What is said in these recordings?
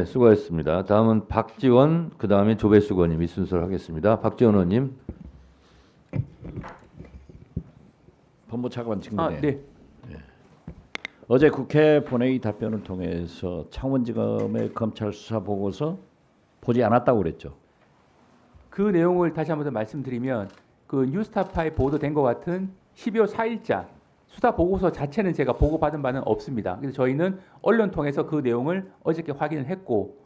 네, 수고하셨습니다. 다음은 박지원, 그 다음에 조배수 의원님 이 순서로 하겠습니다. 박지원 의원님. 법무 차관 직무대. 아, 네. 어제 국회 본회의 답변을 통해서 창원지검의 검찰 수사 보고서 보지 않았다고 그랬죠. 그 내용을 다시 한번 더 말씀드리면 그 뉴스타파에 보도된 것 같은 12월 4일자 수사 보고서 자체는 제가 보고받은 바는 없습니다. 그래서 저희는 언론 통해서 그 내용을 어저께 확인을 했고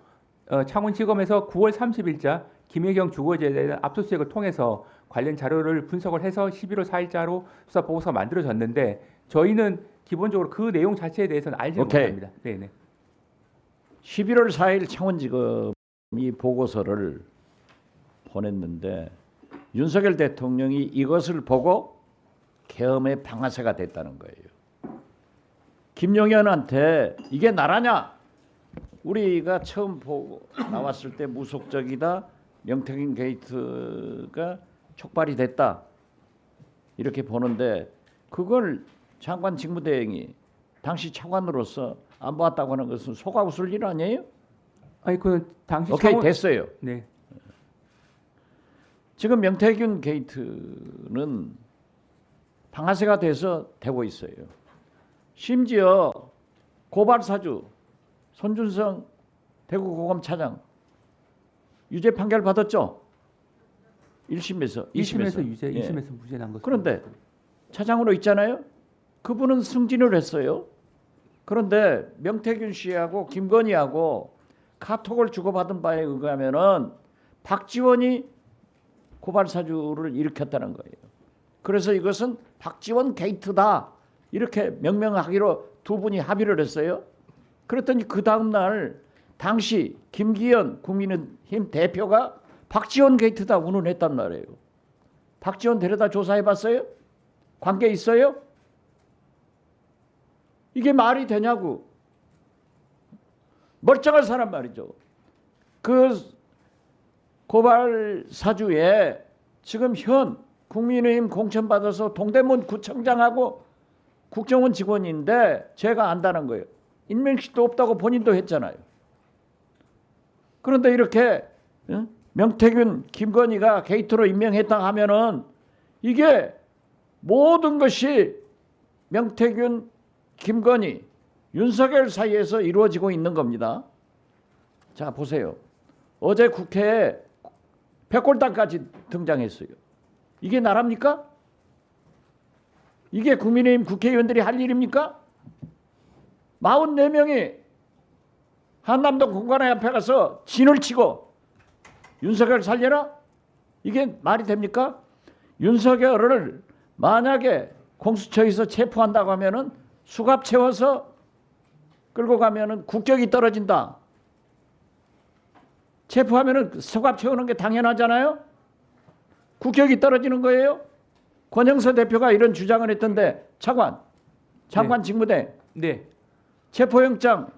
어, 창원지검에서 9월 30일자 김혜경 주거지에 대한 압수수색을 통해서 관련 자료를 분석을 해서 11월 4일자로 수사 보고서가 만들어졌는데 저희는 기본적으로 그 내용 자체에 대해서는 알지 오케이. 못합니다. 네, 네. 11월 4일 창원지검이 보고서를 보냈는데 윤석열 대통령이 이것을 보고 계엄의 방아쇠가 됐다는 거예요. 김용현한테 이게 나라냐? 우리가 처음 보고 나왔을 때 무속적이다. 명태균 게이트가 촉발이 됐다. 이렇게 보는데 그걸 장관 직무대행이 당시 차관으로서 안 봤다고 하는 것은 속아 웃을 일 아니에요? 아니 그 당시 오케이 창원- 됐어요. 네. 지금 명태균 게이트는 방아쇠가 돼서 되고 있어요. 심지어 고발 사주 손준성 대구고검 차장 유죄 판결 받았죠? 1심에서 1심에서 2심에서 유죄, 예. 2심에서 무죄 난 것. 그런데 차장으로 있잖아요. 그분은 승진을 했어요. 그런데 명태균 씨하고 김건희하고 카톡을 주고받은 바에 의하면은 박지원이 고발 사주를 일으켰다는 거예요. 그래서 이것은 박지원 게이트다 이렇게 명명하기로 두 분이 합의를 했어요. 그랬더니 그 다음 날 당시 김기현 국민의힘 대표가 박지원 게이트다 운운했단 말이에요. 박지원 데려다 조사해 봤어요? 관계 있어요? 이게 말이 되냐고. 멀쩡한 사람 말이죠. 그 고발 사주에 지금 현 국민의힘 공천 받아서 동대문 구청장하고 국정원 직원인데 제가 안다는 거예요. 인명식도 없다고 본인도 했잖아요. 그런데 이렇게 응? 명태균, 김건희가 게이트로 임명했다 하면은 이게 모든 것이 명태균, 김건희, 윤석열 사이에서 이루어지고 있는 겁니다. 자 보세요. 어제 국회에 백골당까지 등장했어요. 이게 나랍니까? 이게 국민의힘 국회의원들이 할 일입니까? 44명이 한남동 공관회 앞에 가서 진을 치고 윤석열 살려라? 이게 말이 됩니까? 윤석열을 만약에 공수처에서 체포한다고 하면은 수갑 채워서 끌고 가면은 국격이 떨어진다. 체포하면은 수갑 채우는 게 당연하잖아요. 국격이 떨어지는 거예요. 권영서 대표가 이런 주장을 했던데 차관, 장관 직무대 네. 체포영장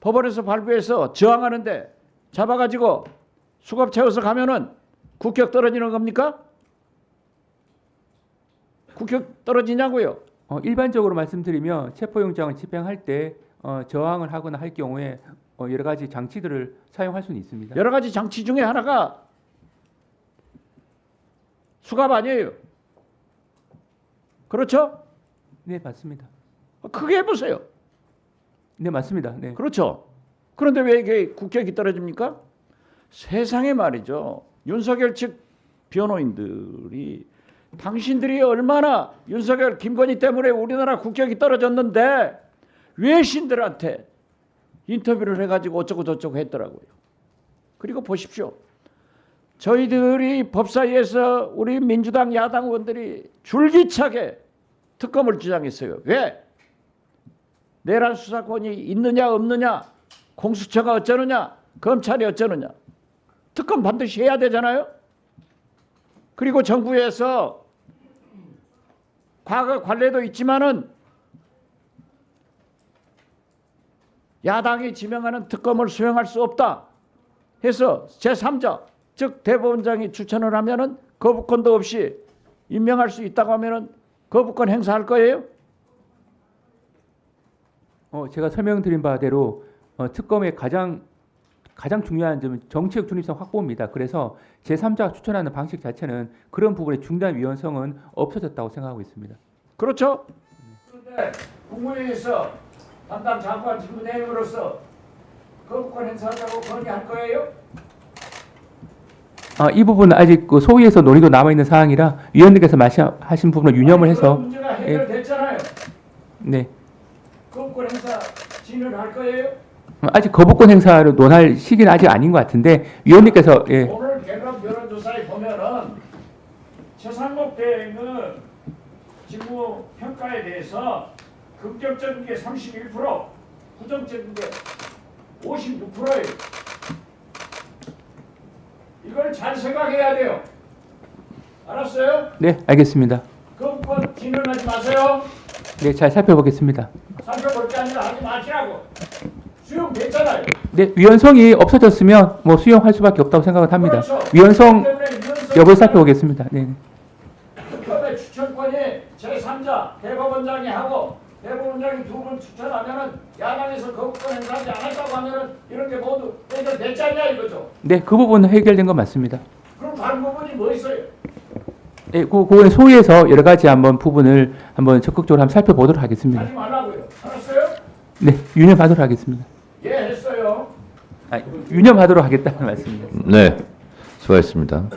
법원에서 발부해서 저항하는데 잡아가지고 수갑 채워서 가면은 국격 떨어지는 겁니까? 국격 떨어지냐고요? 어, 일반적으로 말씀드리면 체포영장을 집행할 때 어, 저항을 하거나 할 경우에 어, 여러 가지 장치들을 사용할 수는 있습니다. 여러 가지 장치 중에 하나가 수갑 아니에요. 그렇죠? 네, 맞습니다. 크게 해보세요. 네, 맞습니다. 네. 그렇죠. 그런데 왜 이게 국격이 떨어집니까? 세상에 말이죠. 윤석열 측 변호인들이 당신들이 얼마나 윤석열 김건희 때문에 우리나라 국격이 떨어졌는데 외신들한테 인터뷰를 해가지고 어쩌고 저쩌고 했더라고요. 그리고 보십시오. 저희들이 법사위에서 우리 민주당 야당 의원들이 줄기차게 특검을 주장했어요. 왜? 내란 수사권이 있느냐 없느냐, 공수처가 어쩌느냐, 검찰이 어쩌느냐. 특검 반드시 해야 되잖아요. 그리고 정부에서 과거 관례도 있지만은 야당이 지명하는 특검을 수행할 수 없다 해서 제3자 즉 대법원장이 추천을 하면은 거부권도 없이 임명할 수 있다고 하면은 거부권 행사할 거예요? 어, 제가 설명드린 바대로 어, 특검의 가장 가장 중요한 점은 정치적 중립성 확보입니다. 그래서 제3자가 추천하는 방식 자체는 그런 부분의 중단 위헌성은 없어졌다고 생각하고 있습니다. 그렇죠? 그런데 국무회의에서 담당 장관 직무대행으로서 거부권 행사하자고 건의할 거예요? 아, 이 부분은 아직 그 소위에서 논의도 남아 있는 사항이라 위원님께서 말씀하신 부분을 유념을 해서 문제가 해결됐잖아요. 네. 거부권 행사 진행할 거예요? 어, 아직 거부권 행사를 논할 시기는 아직 아닌 것 같은데 위원님께서 예, 오늘 개각 여론조사에 보면은 최상목 대행은 직무 평가에 대해서 긍정적인 게 31%, 부정적인 게 56%예요. 이걸 잘 생각해야 돼요. 알았어요? 네 알겠습니다. 거부권 진행하지 마세요. 네 잘 살펴보겠습니다. 살펴볼 게 아니라 하지 마시라고. 수용됐잖아요. 네 위헌성이 없어졌으면 뭐 수용할 수밖에 없다고 생각을 합니다. 그렇죠. 위헌성 여부를 살펴보겠습니다. 네. 특검의 추천권이 제3자 대법원장이 하고 대법원장이 두 분 추천하면은 야당에서 거부권 행사하지 않았다고 하면은 이런 게 모두 해결됐지 않냐 이거죠. 네, 그 부분은 해결된 것 맞습니다. 그럼 다른 부분이 뭐 있어요? 네, 그 그거는 소위에서 여러 가지 한번 부분을 한번 적극적으로 한번 살펴보도록 하겠습니다. 하지 말라고요. 알았어요? 네, 유념하도록 하겠습니다. 예, 했어요. 아, 유념하도록 하겠다는 말씀입니다. 네, 수고하셨습니다.